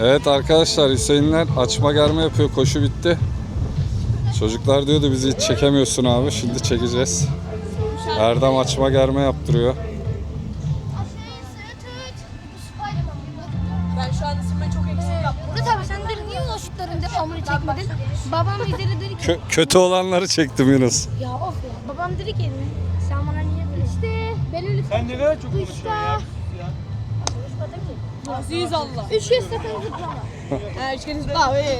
Evet arkadaşlar Hüseyinler açma germe yapıyor. Koşu bitti. Çocuklar diyordu bizi hiç çekemiyorsun abi. Şimdi çekeceğiz. Erdem açma germe yaptırıyor. Ben şu an ısınmayı çok eksik yaptım. Murat abi sen de niye o şutların devamını çekmedin? Babam bizlere dedi ki Kö- kötü olanları çektim Yunus. ya of ya. Babam dedi ki sen bana niye böyle işte ben öyle Sen ne kadar çok konuşuyorsun ya. Aziz Allah. Üç kez sakın zıplama. Ha, üç kere zıpla. Böyle.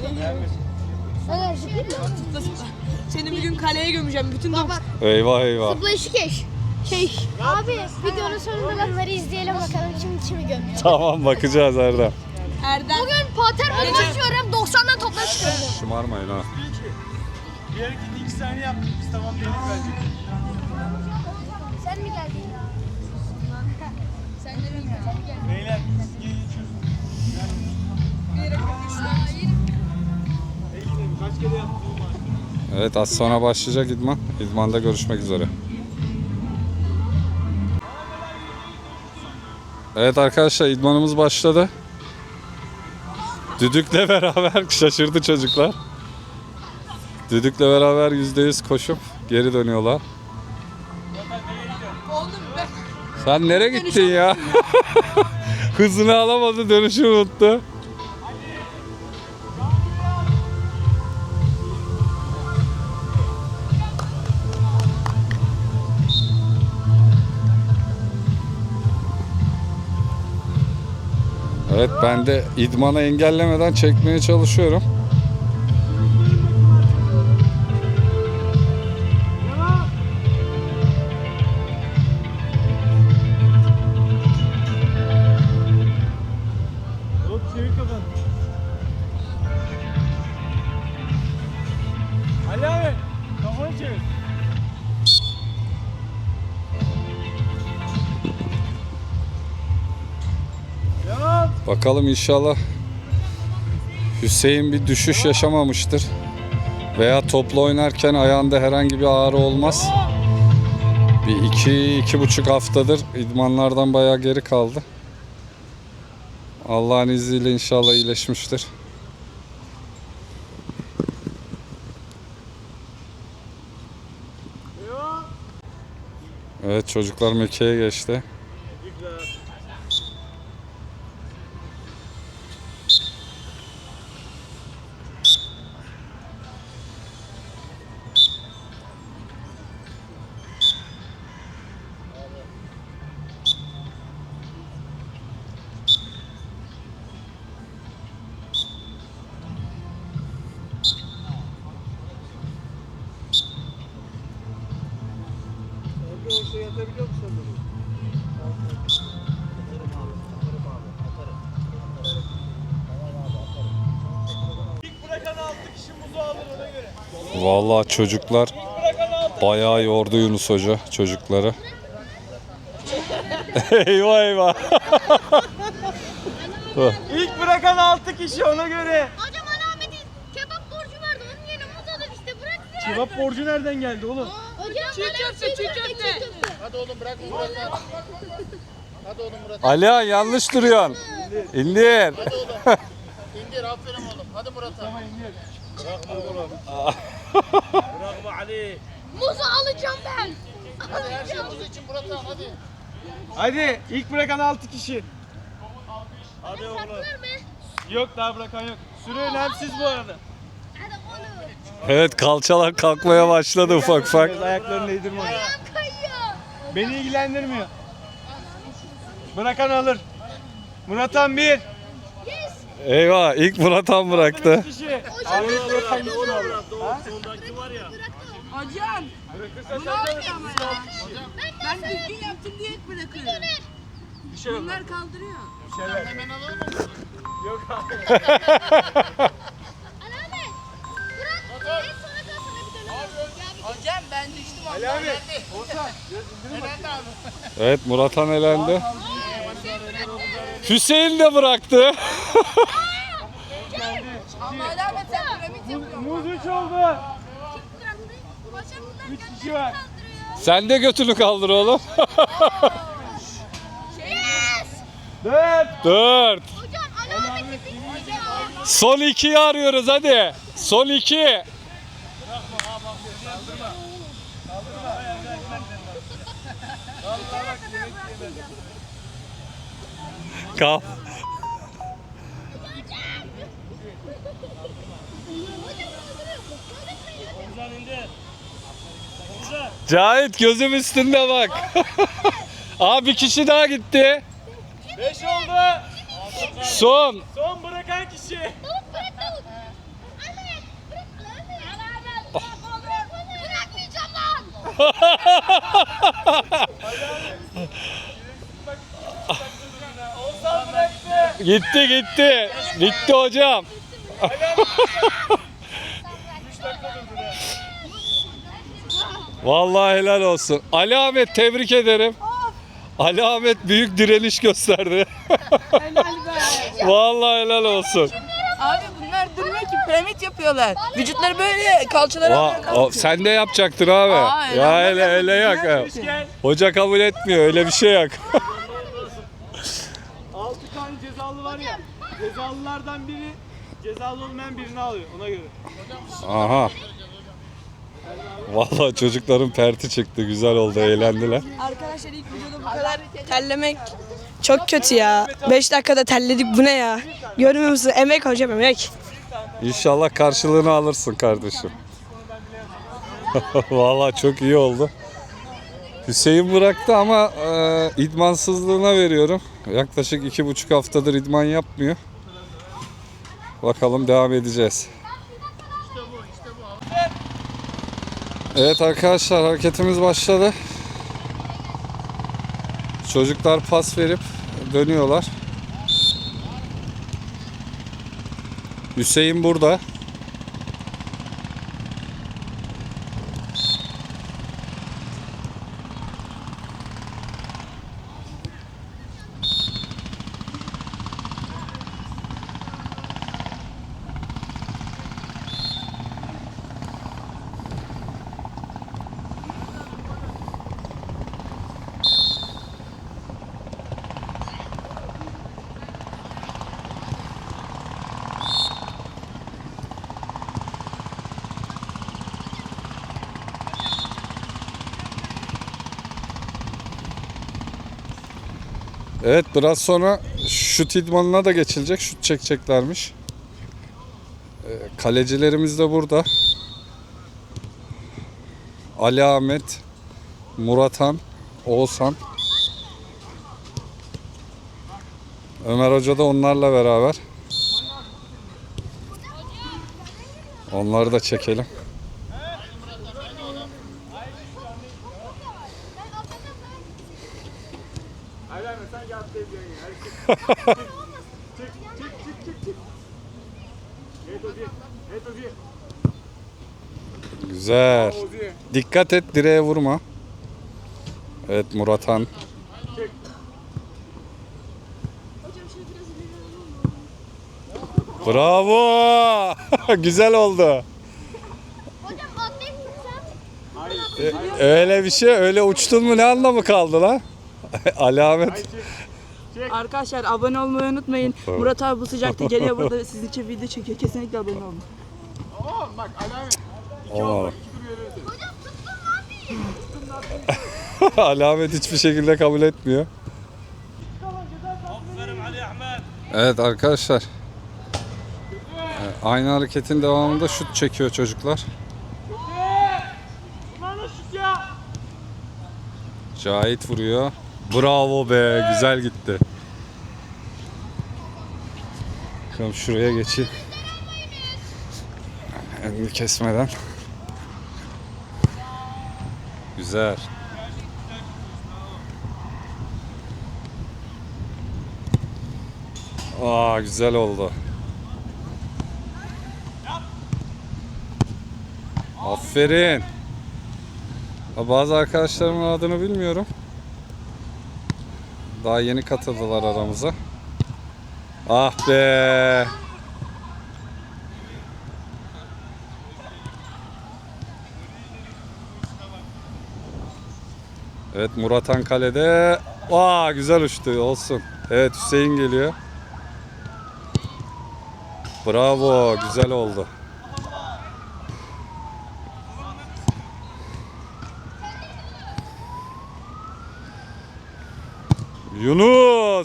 Evet zıplayayım mı? Zıpla zıpla. Seni bir gün kaleye gömeceğim. Bütün Bak bak Eyvah eyvah. zıplayışı keş. Şey. Abi videonun sonunda bunları izleyelim bakalım kim kimi gömüyor. Tamam bakacağız Erdem. Erdem. Bugün pater modu açıyorum 90'dan topla çıkıyorum. Şımarmayın ha. Bir hareketi iki saniye yaptık biz tamam dedik bence. Sen mi geldin? Beyler siz geri geçiyorsunuz. Kaç kere. Evet az sonra başlayacak idman. İdmanda görüşmek üzere. Evet arkadaşlar idmanımız başladı. Düdükle beraber şaşırdı çocuklar. Düdükle beraber %100 koşup geri dönüyorlar. Sen nereye gittin ya? Hızını alamadı, dönüşü unuttu. Evet ben de idmanı engellemeden çekmeye çalışıyorum. Bakalım inşallah Hüseyin bir düşüş yaşamamıştır. Veya topla oynarken ayağında herhangi bir ağrı olmaz. Bir iki, iki buçuk haftadır idmanlardan bayağı geri kaldı. Allah'ın izniyle inşallah iyileşmiştir. Evet çocuklar Mekke'ye geçti. Yatabiliyor musun? Göre. Vallahi çocuklar bayağı yordu Yunus Hoca çocukları. eyvah eyvah. İlk bırakan altı kişi ona göre. Hocam Ahmet'in kebap borcu vardı onun yerine muz alır işte bırak ya. Kebap borcu nereden geldi oğlum? Hocam Çiğ köfte, çiğ köfte. Alihan yanlış duruyorsun. İndir. İndir aferin oğlum. Hadi Murat'a. Bırakma Ali. Muzu alacağım ben. Hadi her şey buz için Murat'a hadi. Hadi ilk bırakan altı kişi. Hadi oğlum. Var mı? Yok daha bırakan yok. Süre önemsiz bu arada. Hadi onu. Evet kalçalar kalkmaya başladı ufak ufak. Ayaklarını eğdirme ona. Ayağım kayıyor. Beni ilgilendirmiyor. Bırakan alır. Murat'an bir. Eyvah ilk Murat'an bıraktı. Kişi. Ha? Hocam. Bırakırsa Bu ne sen de yapıyor ama ya? Ben düzgün yaptım diye bırakıyorum. bir şey yok. Bunlar kaldırıyor. Bir şeyler. Hemen alalım mı? Yok abi. Hocam ben düştüm Ali abi. Olsan. Elendi abi. Evet Murat'an elendi. Hüseyin de bıraktı. Ama Ahmet sen piramit yapıyorsun. Muz üç oldu. Hocam bunlar Üç kişi var. Sen de götünü kaldır oğlum. Yes. Dört. Dört. Son ikiyi arıyoruz hadi. Son iki. Kal. Cahit gözüm üstünde bak. Abi bir kişi daha gitti. 5 oldu. Son. Son bırakan kişi. Bırakmayacağım lan. Gitti gitti. Bitti hocam. Vallahi helal olsun. Ali Ahmet tebrik ederim. Ali Ahmet büyük direniş gösterdi. Vallahi helal olsun. Abi bunlar durmuyor ki piramit yapıyorlar. Vücutları böyle kalçaları Va- o, sen de yapacaktın abi. Aa, helal ya hele olsun. hele yak. ha. Gel. Hoca kabul etmiyor öyle bir şey yok. 6 tane cezalı var ya. Cezalılardan biri cezalı olmayan birini alıyor ona göre. Aha. Vallahi çocukların perti çıktı. Güzel oldu, eğlendiler. Arkadaşlar ilk videoda bu kadar terlemek çok kötü ya. 5 dakikada terledik bu ne ya? Görmüyor musun? Emek hocam emek. İnşallah karşılığını alırsın kardeşim. Vallahi çok iyi oldu. Hüseyin bıraktı ama e, idmansızlığına veriyorum. Yaklaşık iki buçuk haftadır idman yapmıyor. Bakalım devam edeceğiz. Evet arkadaşlar hareketimiz başladı. Çocuklar pas verip dönüyorlar. Hüseyin burada. Evet biraz sonra şut idmanına da geçilecek. Şut çekeceklermiş. Ee, Kalecilerimiz de burada. Ali Ahmet, Muratan, Oğuzhan. Ömer Hoca da onlarla beraber. Onları da çekelim. Hayır hayır sen gel atlayabileceksin ya. Çık çık çık çık çık. Evet Ozi. Evet Ozi. Güzel. Dikkat et direğe vurma. Evet Muratan. Bravo. Güzel oldu. E, Öyle bir şey, öyle uçtun mu ne anlamı kaldı lan? Alamet. Arkadaşlar abone olmayı unutmayın. Murat abi bu sıcakta geliyor burada sizin için video çekiyor. Kesinlikle abone olun. Oo bak alamet. Alamet hiçbir şekilde kabul etmiyor. Evet arkadaşlar. E, Aynı hareketin devamında şut çekiyor çocuklar. Cahit vuruyor. Bravo be, güzel gitti. Bakalım şuraya geçeyim. Elini kesmeden. Güzel. Aa güzel oldu. Aferin. Bazı arkadaşlarımın adını bilmiyorum. Daha yeni katıldılar aramıza. Ah be. Evet Muratan kalede. Aa güzel uçtu olsun. Evet Hüseyin geliyor. Bravo, güzel oldu.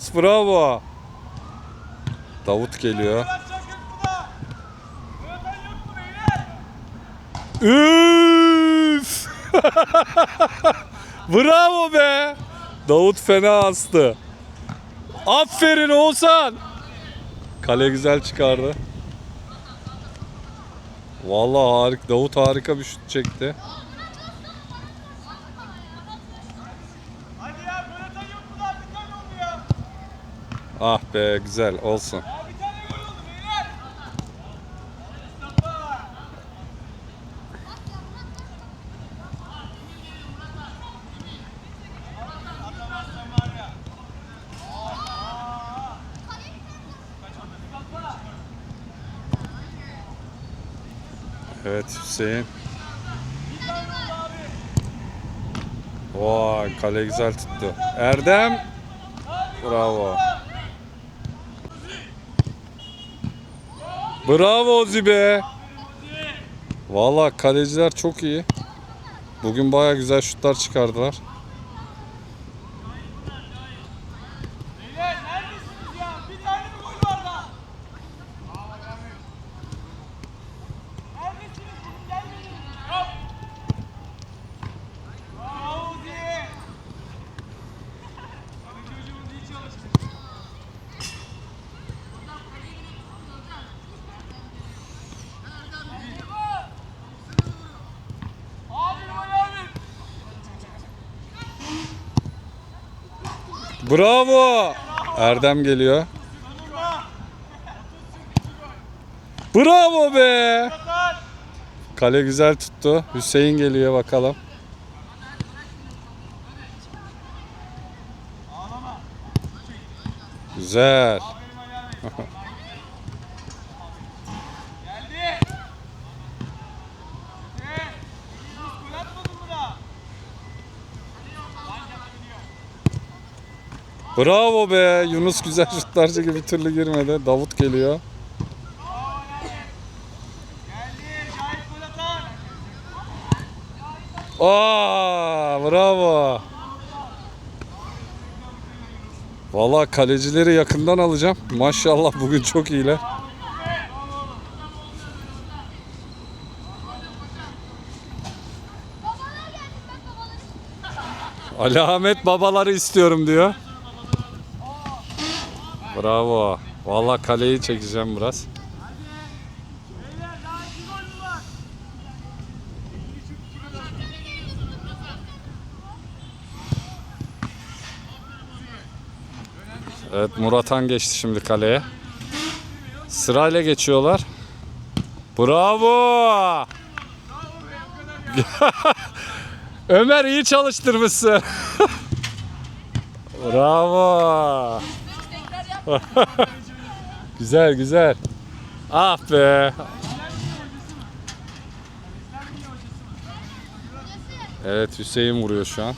Yunus, bravo. Davut geliyor. Üf! bravo be. Davut fena astı. Aferin Oğuzhan. Kale güzel çıkardı. Vallahi harika. Davut harika bir şut çekti. Hadi ya Berat'a yok mu lan? Bir tane oldu ya. Ah be güzel olsun. Evet Hüseyin. Vay kale güzel tuttu. Erdem. Bravo. Bravo Ozi be. Valla kaleciler çok iyi. Bugün baya güzel şutlar çıkardılar. Beyler neredesiniz ya? Bir tane mi gol var daha? Neredesiniz? Bugün gelmediniz. Yok. Bravo Uzi. Hadi çocuğumuz iyi çalıştı. Abi abi. Bravo. Erdem geliyor. Bravo be. Kale güzel tuttu. Hüseyin geliyor bakalım. Güzel. Geldi. Ee, Yunus gol atmadın mı daha? Bravo be. Yunus güzel şutlar çekip bir türlü girmedi. Davut geliyor. Aa, bravo. Valla kalecileri yakından alacağım. Maşallah bugün çok iyiler. Ali Ahmet babaları istiyorum diyor. Bravo. Valla kaleyi çekeceğim biraz. Evet Muratan geçti şimdi kaleye. Sırayla geçiyorlar. Bravo! Ömer iyi çalıştırmışsın. Bravo. güzel güzel. Ah be. Evet Hüseyin vuruyor şu an.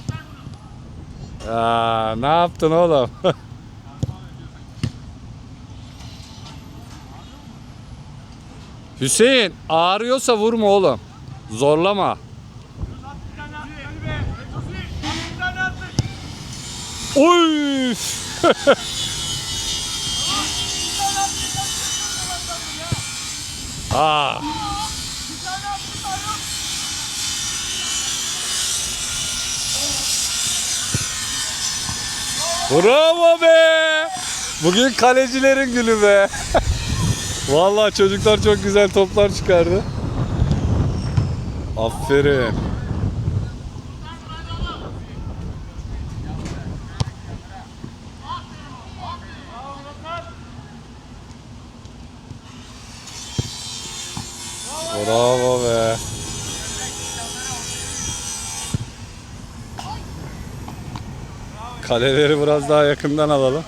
Aa, ne yaptın oğlum? Hüseyin ağrıyorsa vurma oğlum. Zorlama. Bir Aa. Bravo be! Bugün kalecilerin günü be. Vallahi çocuklar çok güzel toplar çıkardı. Aferin. Bravo be. Kaleleri biraz daha yakından alalım.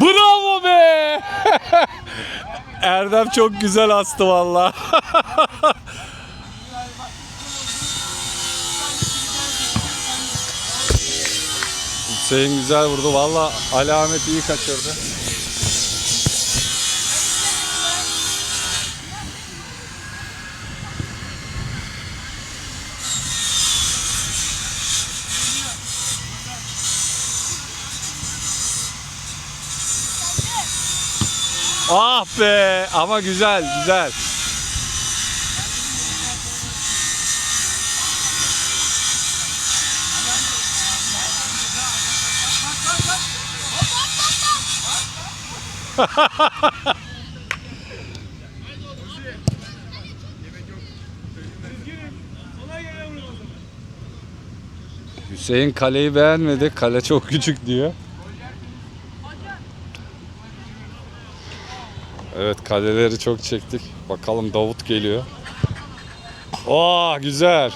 Bravo be! Erdem çok güzel astı valla. Hüseyin güzel vurdu. Valla alamet iyi kaçırdı. Ah be ama güzel güzel. Hüseyin kaleyi beğenmedi. Kale çok küçük diyor. Evet kaleleri çok çektik. Bakalım Davut geliyor. Oo güzel.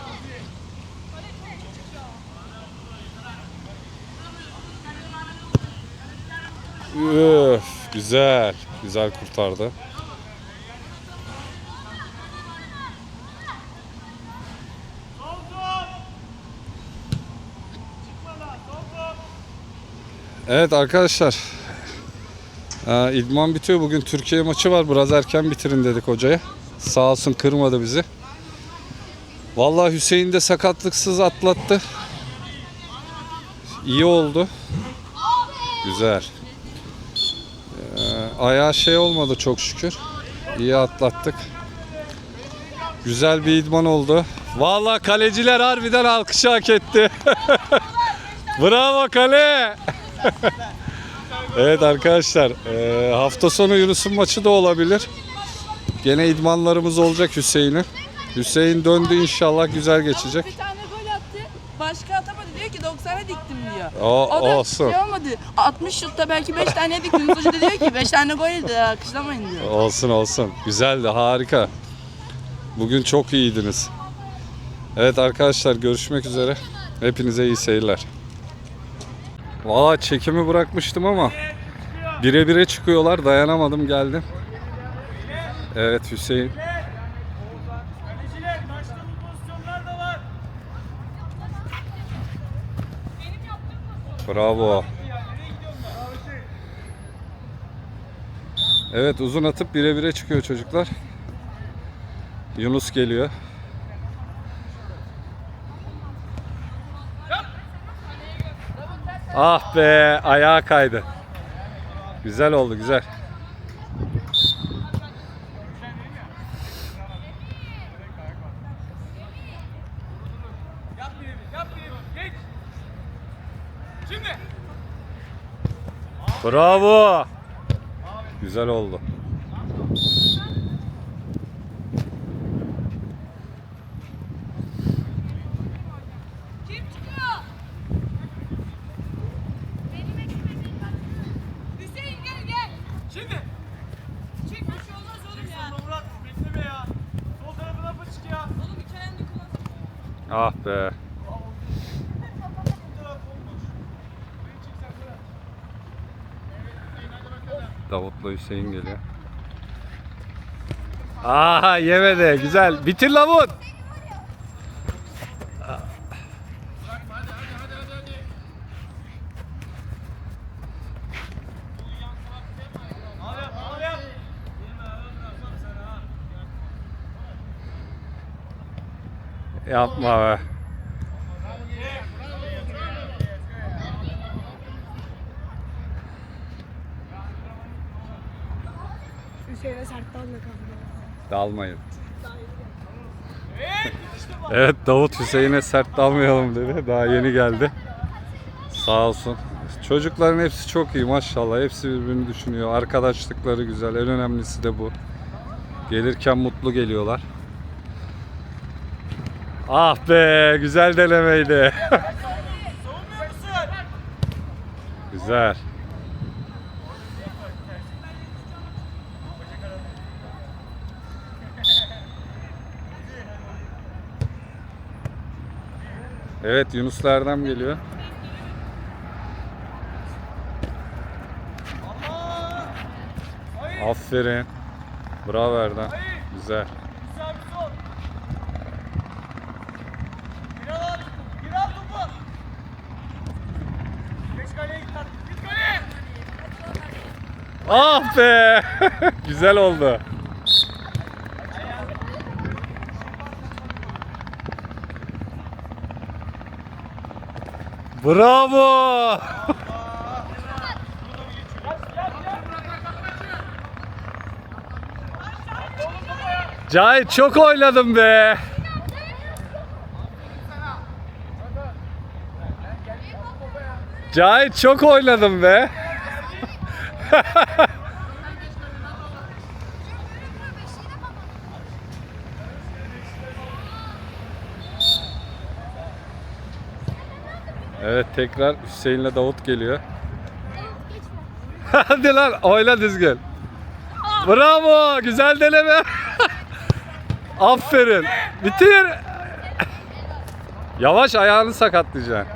Üf, güzel. Güzel kurtardı. Evet arkadaşlar. Ee, idman bitiyor. Bugün Türkiye maçı var. Biraz erken bitirin dedik hocaya. Sağ olsun kırmadı bizi. Vallahi Hüseyin de sakatlıksız atlattı. İyi oldu. Güzel. Ee, şey olmadı çok şükür. İyi atlattık. Güzel bir idman oldu. Vallahi kaleciler harbiden alkışı hak etti. Bravo kale. Evet arkadaşlar eee, hafta sonu Yunus'un maçı da olabilir. Gene idmanlarımız olacak Hüseyin'in. Hüseyin döndü inşallah güzel geçecek. Bir tane gol attı. Başka atamadı 90'a diktim diyor. O, O da olsun. şey olmadı. 60 şutta belki 5 tane diktim. Yunus Hoca da diyor ki 5 tane gol yedi alkışlamayın diyor. Olsun olsun. Güzeldi harika. Bugün çok iyiydiniz. Evet arkadaşlar görüşmek üzere. Hepinize iyi seyirler. Valla çekimi bırakmıştım ama bire bire çıkıyorlar. Dayanamadım geldim. Evet Hüseyin. Kaleciler maçta bu pozisyonlar da var. Bravo. Evet uzun atıp bire bire çıkıyor çocuklar. Yunus geliyor. Ah be ayağa kaydı. Güzel oldu güzel. Yap birini, yap birini. Geç. Şimdi. Bravo. Güzel oldu. Şimdi. Çek bir şey olmaz oğlum ya. Murat bekleme ya. Sol tarafına fıçık ya. Oğlum iki ayağını kullan. Ah be. Davut'la Hüseyin geliyor. Aha yemedi. Güzel. Bitir yap. Yapma be. Hüseyin'e sert dalma Dalmayın. Evet Davut Hüseyin'e sert dalmayalım dedi. Daha yeni geldi. Sağ olsun. Çocukların hepsi çok iyi maşallah. Hepsi birbirini düşünüyor. Arkadaşlıkları güzel. En önemlisi de bu. Gelirken mutlu geliyorlar. Ah be güzel denemeydi. Güzel. Evet Yunuslardan geliyor. Aferin. Bravo Erdem. Güzel. Ah be! Güzel oldu. Bravo! Cahit çok oynadım be. Cahit çok oynadım be. Evet tekrar Hüseyin'le Davut geliyor. Hadi lan oyla düzgün. Bravo güzel deneme. Aferin. Bitir. Yavaş ayağını sakatlayacaksın.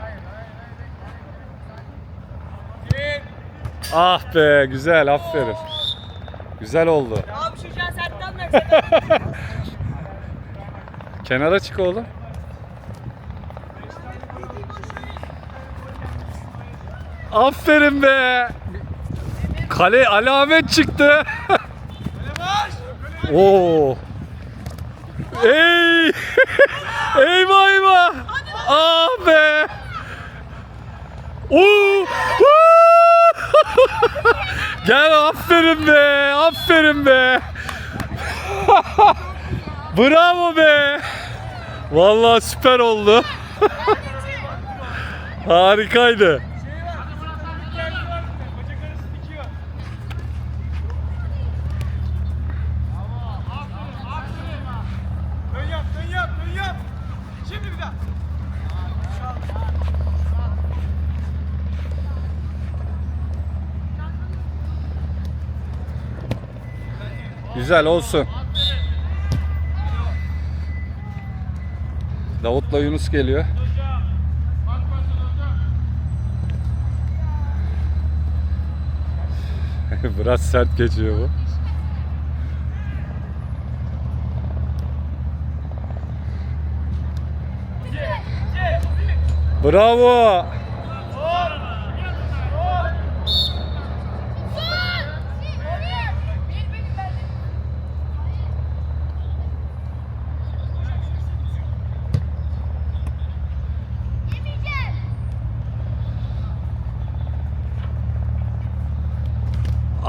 Ah be güzel aferin. Güzel oldu. Abi şu can sertten versene. Kenara çık oğlum. Aferin be. Kale alamet çıktı. Oo. Ey! eyvah eyvah. Ah be. Oo! Gel aferin be. Aferin be. Bravo be. Vallahi süper oldu. Harikaydı. Güzel olsun. Davut'la Yunus geliyor. Biraz sert geçiyor bu. Bravo.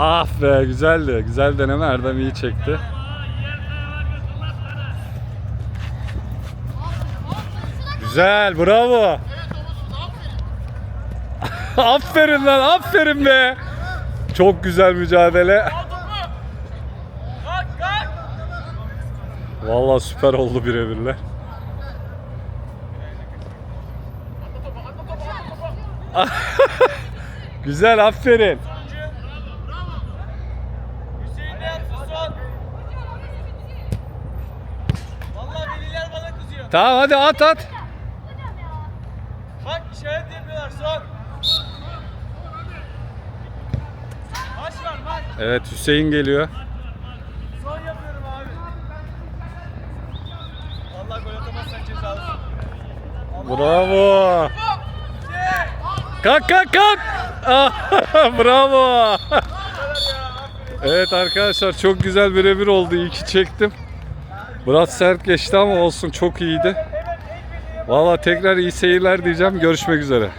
Ah be güzeldi. Güzel deneme Erdem iyi çekti. Güzel bravo. aferin lan aferin be. Çok güzel mücadele. Vallahi süper oldu birebirler. Güzel aferin. Hüseyin ne yapsın son? Vallahi veliler bana kızıyor. Tamam hadi at at. Bak işaret yapıyorlar son. Maç var maç. Evet Hüseyin geliyor. Son yapıyorum abi. Vallahi gol atamazsan cezalısın. Bravo. Kalk kalk kalk. Ah, Bravo. Evet arkadaşlar çok güzel birebir oldu. İyi ki çektim. Biraz sert geçti ama olsun çok iyiydi. Valla tekrar iyi seyirler diyeceğim. Görüşmek üzere.